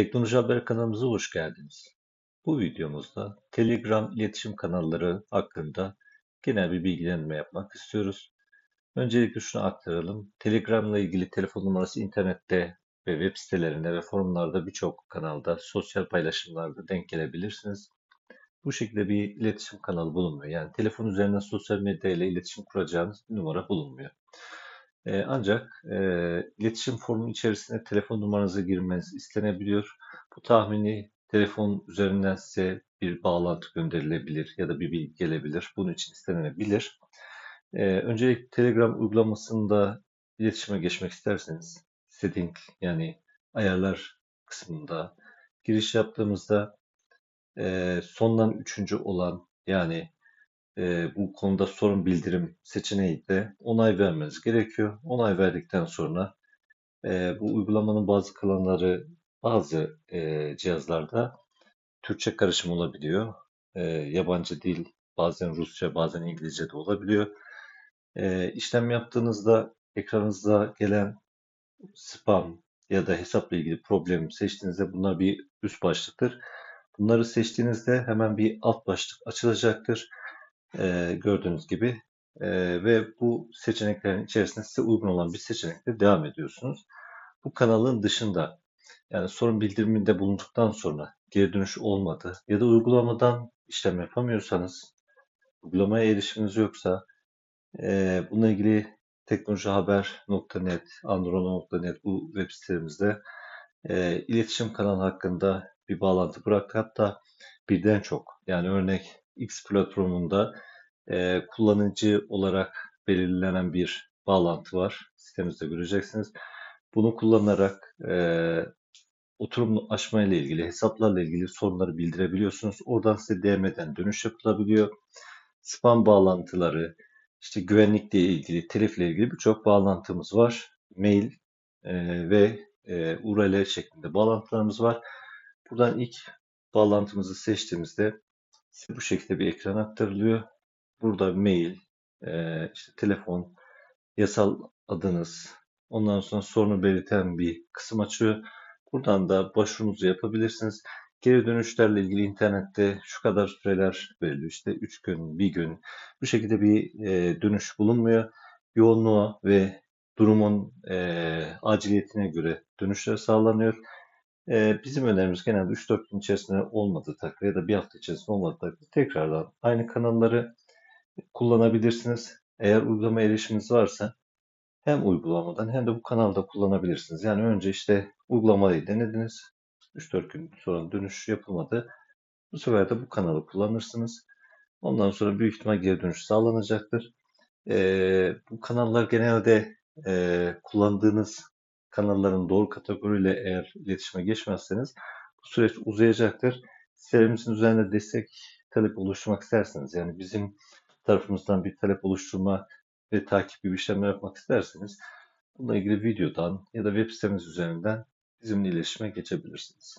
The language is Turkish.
Teknoloji Haber kanalımıza hoş geldiniz. Bu videomuzda Telegram iletişim kanalları hakkında genel bir bilgilendirme yapmak istiyoruz. Öncelikle şunu aktaralım. Telegram ile ilgili telefon numarası internette ve web sitelerinde ve forumlarda birçok kanalda, sosyal paylaşımlarda denk gelebilirsiniz. Bu şekilde bir iletişim kanalı bulunmuyor. Yani telefon üzerinden sosyal medya ile iletişim kuracağınız bir numara bulunmuyor. E, ancak e, iletişim formu içerisine telefon numaranızı girmeniz istenebiliyor. Bu tahmini telefon üzerinden size bir bağlantı gönderilebilir ya da bir bilgi gelebilir. Bunun için istenebilir. E, öncelikle Telegram uygulamasında iletişime geçmek isterseniz setting yani ayarlar kısmında giriş yaptığımızda e, sondan üçüncü olan yani e, bu konuda sorun bildirim seçeneği de onay vermeniz gerekiyor. Onay verdikten sonra e, bu uygulamanın bazı klanları bazı e, cihazlarda Türkçe karışım olabiliyor. E, yabancı dil bazen Rusça bazen İngilizce de olabiliyor. E, işlem yaptığınızda ekranınızda gelen spam ya da hesapla ilgili problem seçtiğinizde bunlar bir üst başlıktır. Bunları seçtiğinizde hemen bir alt başlık açılacaktır e, gördüğünüz gibi e, ve bu seçeneklerin içerisinde size uygun olan bir seçenekle devam ediyorsunuz. Bu kanalın dışında yani sorun bildiriminde bulunduktan sonra geri dönüş olmadı ya da uygulamadan işlem yapamıyorsanız uygulamaya erişiminiz yoksa e, bununla ilgili teknolojihaber.net, androno.net bu web sitemizde e, iletişim kanalı hakkında bir bağlantı bıraktık. Hatta birden çok yani örnek X platformunda e, kullanıcı olarak belirlenen bir bağlantı var. Sitemizde göreceksiniz. Bunu kullanarak e, oturum açma ile ilgili, hesaplarla ilgili sorunları bildirebiliyorsunuz. Oradan size DM'den dönüş yapılabiliyor. Spam bağlantıları, işte güvenlikle ilgili, telifle ilgili birçok bağlantımız var. Mail e, ve e, URL şeklinde bağlantılarımız var. Buradan ilk bağlantımızı seçtiğimizde size bu şekilde bir ekran aktarılıyor. Burada mail, e, işte telefon, yasal adınız, ondan sonra sorunu belirten bir kısım açıyor. Buradan da başvurunuzu yapabilirsiniz. Geri dönüşlerle ilgili internette şu kadar süreler veriliyor. İşte 3 gün, 1 gün. Bu şekilde bir e, dönüş bulunmuyor. Yoğunluğa ve durumun e, aciliyetine göre dönüşler sağlanıyor. Ee, bizim önerimiz genelde 3-4 gün içerisinde olmadığı takdirde ya da bir hafta içerisinde olmadığı takdirde tekrardan aynı kanalları kullanabilirsiniz. Eğer uygulama erişiminiz varsa hem uygulamadan hem de bu kanalda kullanabilirsiniz. Yani önce işte uygulamayı denediniz. 3-4 gün sonra dönüş yapılmadı. Bu sefer de bu kanalı kullanırsınız. Ondan sonra büyük ihtimal geri dönüş sağlanacaktır. Ee, bu kanallar genelde e, kullandığınız kanalların doğru kategoriyle eğer iletişime geçmezseniz bu süreç uzayacaktır. Sitelerimizin üzerinde destek talep oluşturmak isterseniz yani bizim tarafımızdan bir talep oluşturma ve takip gibi işlemler yapmak isterseniz bununla ilgili videodan ya da web sitemiz üzerinden bizimle iletişime geçebilirsiniz.